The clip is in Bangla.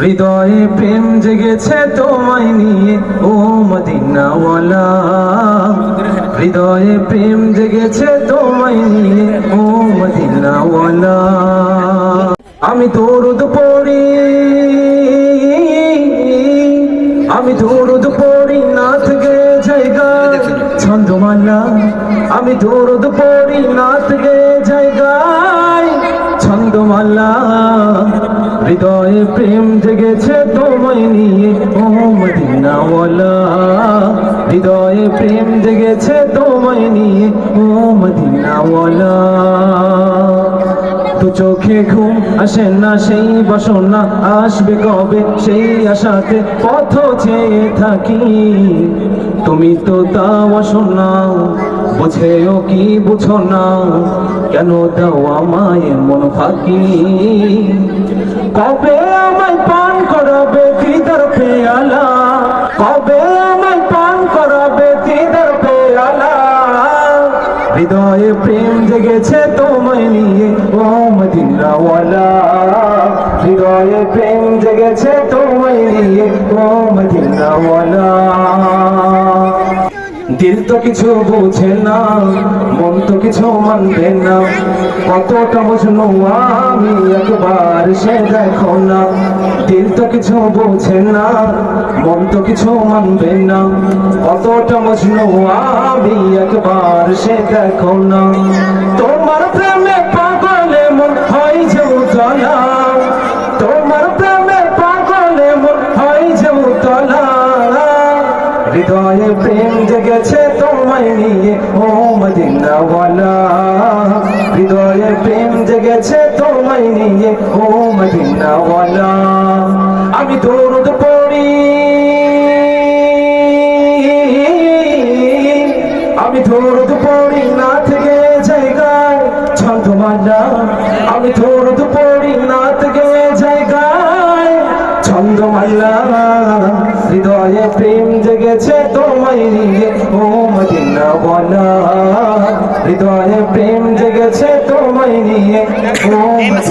হৃদয়ে প্রেম জেগেছে তোমায় নিয়ে, ও মদিনাওয়ালা। হৃদয়ে প্রেম জেগেছে তোমায় নিয়ে, ও মদিনাওয়ালা। আমি দরুদ পড়ি, আমি দরুদ পড়ি, নাথ গে জায়গা। ছন্দমালা, আমি দরুদ পড়ি, নাথ গে ছন্দমালা হৃদয়ে প্রেম জেগেছে তোমায় নিয়ে। ও মদিনাওয়ালা, হৃদয়ে প্রেম জেগেছে তোমায় নিয়ে। ও মদিনাওয়ালা, দু চোখে ঘুম আসে না, সেই বাসনা আসবে কবে? সেই আশাতে পথ চেয়ে থাকি। তুমি তো তা বাসনা বুঝেও কি বুঝো না? কেন দাও আমায় মন ফাঁকি? কবে আমায় পান করাবে দিদার পেয়ালা? কবে আমায় পান করাবে দিদার পেয়ালা? হৃদয়ে প্রেম জেগেছে তোমায় নিয়ে, ও মদিনাওয়ালা। হৃদয়ে প্রেম জেগেছে তোমায় নিয়ে, ও মদিনাওয়ালা। দিল তো কিছু বোঝে না, মন তো কিছু মানবে না। কতটা বুঝলো আমি একবার সে দেখো না। দিল তো কিছু বোঝে না, মন তো কিছু মানবে না। কতটা বুঝলো আমি একবার সে দেখো না। তোমার প্রেমে হৃদয়ে প্রেম জেগেছে তোমায় নিয়ে, ও মদিনাওয়ালা। হৃদয়ে প্রেম জেগেছে তোমায় নিয়ে, ও মদিনাওয়ালা। আমি দরুদ পড়ি। আমি দরুদ পড়ি না থেকে জায়গায়, ছন্দমালা। আমি দরুদ পড়ি না থেকে জায়গায়, ছন্দমালা। হৃদয়ে প্রেম 为你也值得用你的